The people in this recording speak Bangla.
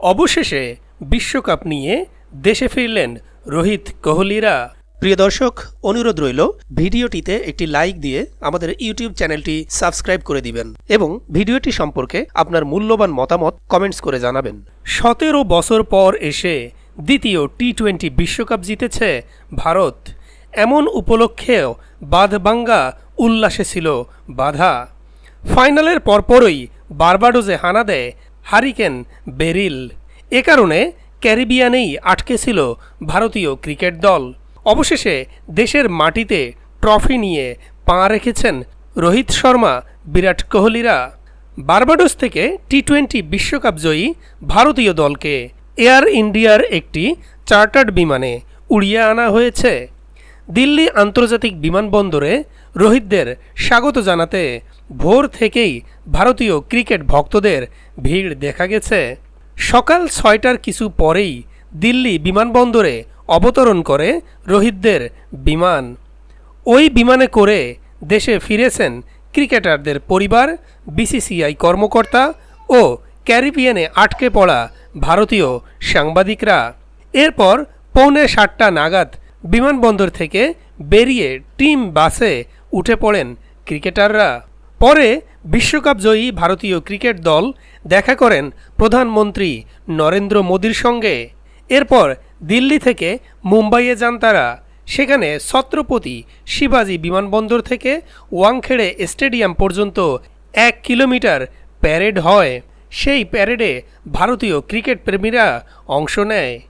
অবশেষে বিশ্বকাপ নিয়ে দেশে ফিরলেন রোহিত কোহলিরা। প্রিয় দর্শক অনুরোধ রইল ভিডিওটিতে একটি লাইক দিয়ে আমাদের ইউটিউব চ্যানেলটি সাবস্ক্রাইব করে দিবেন এবং ভিডিওটি সম্পর্কে আপনার মূল্যবান মতামত কমেন্টস করে জানাবেন। সতেরো বছর পর এসে দ্বিতীয় টি টোয়েন্টি বিশ্বকাপ জিতেছে ভারত। এমন উপলক্ষেও বাঁধবাঙ্গা উল্লাসে ছিল বাধা। ফাইনালের পরপরই বারবাডোজে হানা দেয় হারিকেন, বেরিল। এ কারণে ক্যারিবিয়ানেই আটকে ছিল ভারতীয় ক্রিকেট দল। অবশেষে দেশের মাটিতে ট্রফি নিয়ে পা রেখেছেন রোহিত শর্মা, বিরাট কোহলিরা। বার্বাডোস থেকে টি টোয়েন্টি বিশ্বকাপ জয়ী ভারতীয় দলকে এয়ার ইন্ডিয়ার একটি চার্টার্ড বিমানে উড়িয়ে আনা হয়েছে। দিল্লি আন্তর্জাতিক বিমানবন্দরে রোহিতদের স্বাগত জানাতে ভোর থেকেই ভারতীয় ক্রিকেট ভক্তদের ভিড় দেখা গেছে। সকাল ছয়টার কিছু পরেই দিল্লি বিমানবন্দরে অবতরণ করে রোহিতদের বিমান। ওই বিমানে করে দেশে ফিরেছেন ক্রিকেটারদের পরিবার, বিসিসিআই কর্মকর্তা ও ক্যারিবিয়ানে আটকে পড়া ভারতীয় সাংবাদিকরা। এরপর পৌনে সাতটা নাগাদ বিমানবন্দর থেকে বেরিয়ে টিম বাসে উঠে পড়েন ক্রিকেটাররা। পরে বিশ্বকাপ জয়ী ভারতীয় ক্রিকেট দল দেখা করেন প্রধানমন্ত্রী নরেন্দ্র মোদীর সঙ্গে। এরপর দিল্লি থেকে মুম্বাইয়ে যান তারা। সেখানে ছত্রপতি শিবাজি বিমানবন্দর থেকে ওয়াংখেড়ে স্টেডিয়াম পর্যন্ত এক কিলোমিটার প্যারেড হয়। সেই প্যারেডে ভারতীয় ক্রিকেট প্রেমীরা অংশ নেয়।